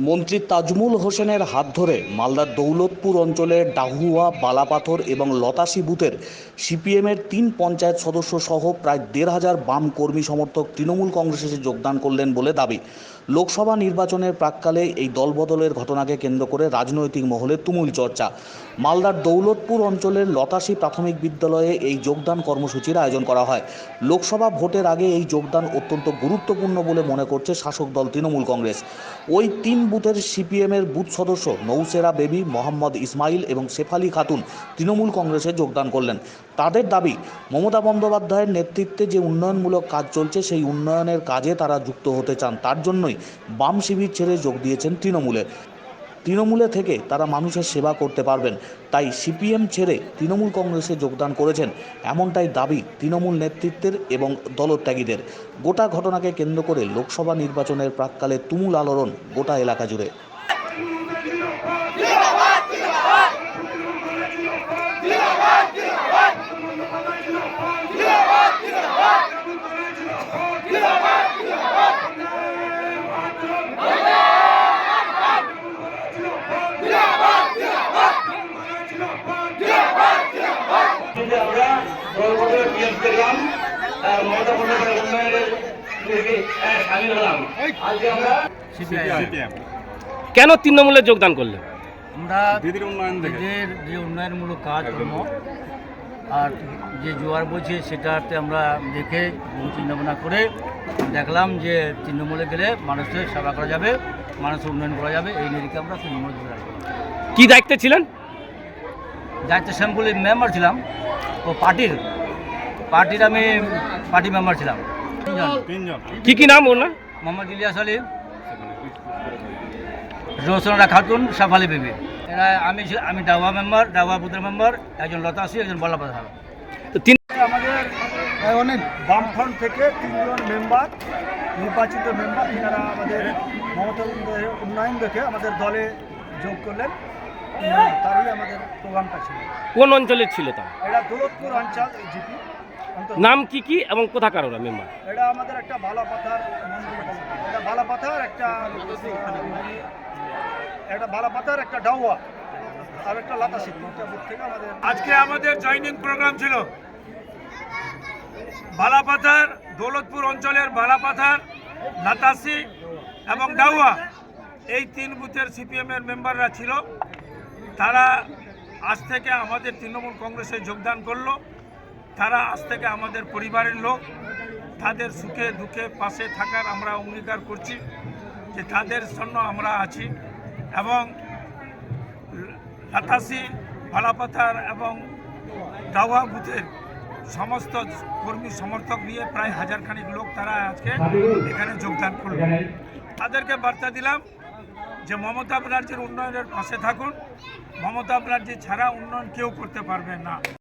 মন্ত্রী তাজমুল হোসেনের হাত ধরে মালদার দৌলতপুর অঞ্চলের ডাহুয়া, বালাপাথর এবং লতাশি বুথের সিপিএমের তিন পঞ্চায়েত সদস্য সহ প্রায় দেড় হাজার বাম কর্মী সমর্থক তৃণমূল কংগ্রেসে যোগদান করলেন বলে দাবি। লোকসভা নির্বাচনের প্রাককালে এই দলবদলের ঘটনাকে কেন্দ্র করে রাজনৈতিক মহলে তুমুল চর্চা। মালদার দৌলতপুর অঞ্চলের লতাশি প্রাথমিক বিদ্যালয়ে এই যোগদান কর্মসূচির আয়োজন করা হয়। লোকসভা ভোটের আগে এই যোগদান অত্যন্ত গুরুত্বপূর্ণ বলে মনে করছে শাসক দল তৃণমূল কংগ্রেস। ওই তিন বুথের সিপিএমের বুথ সদস্য নৌসেরা বেবি মোহাম্মদ ইসমাইল এবং শেফালি খাতুন তৃণমূল কংগ্রেসে যোগদান করলেন। তাদের দাবি, মমতা বন্দ্যোপাধ্যায়ের নেতৃত্বে যে উন্নয়নমূলক কাজ চলছে, সেই উন্নয়নের কাজে তারা যুক্ত হতে চান। তার জন্যই বাম শিবির ছেড়ে যোগ দিয়েছেন তৃণমূলে। তৃণমূলে থেকে তারা মানুষের সেবা করতে পারবেন। তাই সিপিএম ছেড়ে তৃণমূল কংগ্রেসে যোগদান করেছেন। এমনটাই দাবি তৃণমূল নেতৃত্বের এবং দলত্যাগীদের। গোটা ঘটনাকে কেন্দ্র করে লোকসভা নির্বাচনের প্রাককালে তুমুল আলোড়ন গোটা এলাকা জুড়ে। যে আমরা দলবদলের পিএস পেলাম মমতা বন্দ্যোপাধ্যায়ের উন্নয়নের সামিল হলাম। আজকে আমরা কেন তৃণমূলে যোগদান করলেন? আমরা দিদির উন্নয়ন দেখে। যে উন্নয়নমূলক কাজকর্ম আর যে জোয়ার বইছে সেটাতে আমরা দেখে চিন্তা ভাবনা করে দেখলাম যে তৃণমূলে গেলে মানুষের সেবা করা যাবে মানুষের উন্নয়ন করা যাবে এই নিরিখে আমরা তৃণমূলে করলাম। কি দায়িত্বে ছিলেন? দায়িত্ব শ্যামপুলি মেম্বার ছিলাম। ও পার্টির পার্টির আমি পার্টি মেম্বার ছিলাম। তিনজন। তিনজন কি কি নাম ওনার মোহাম্মদ ইলিয়াস আলী রোশনা খাতুন সাফালি বিবি। এরা আমি আমি ডাওয়া মেম্বার ডাওয়া বুথের মেম্বার একজন লতাশি একজন বল্লাপাত তো তিন আমাদের অনেক বামফ্রন্ট থেকে তিনজন মেম্বার নির্বাচিত মেম্বার এনারা আমাদের মমতা উন্নয়ন দেখে আমাদের দলে যোগ করলেন। তারই আমাদের প্রোগ্রামটা ছিল। কোন অঞ্চলের ছিল তা? এটা দৌলতপুর অঞ্চল জিপি নাম কি কি এবং কোথাকার ওরা মেম্বার এটা আমাদের একটা বালাপাথার মন্দির এটা বালাপাথার একটা একটা বালাপাথার একটা ডাউয়া আর একটা লাতা সিদ্ধ থেকে আমাদের আজকে আমাদের জয়নিং প্রোগ্রাম ছিল। বালাপাথার দৌলতপুর অঞ্চলের বালাপাথার লাতাসি এবং ডাউয়া। এই তিন বুথের সিপিএমের মেম্বাররা ছিল। তারা আজ থেকে আমাদের তৃণমূল কংগ্রেসে যোগদান করল। তারা আজ থেকে আমাদের পরিবারের লোক। তাদের সুখে দুঃখে পাশে থাকার আমরা অঙ্গীকার করছি যে তাদের জন্য আমরা আছি এবং লাতাসি ভালাপাথার এবং দাওয়া বুথের সমস্ত কর্মী সমর্থক নিয়ে প্রায় হাজারখানিক লোক তারা আজকে এখানে যোগদান করল। তাদেরকে বার্তা দিলাম যে মমতা ব্যানার্জির উন্নয়নের পাশে থাকুন। মমতা ব্যানার্জি ছাড়া উন্নয়ন কেউ করতে পারবে না।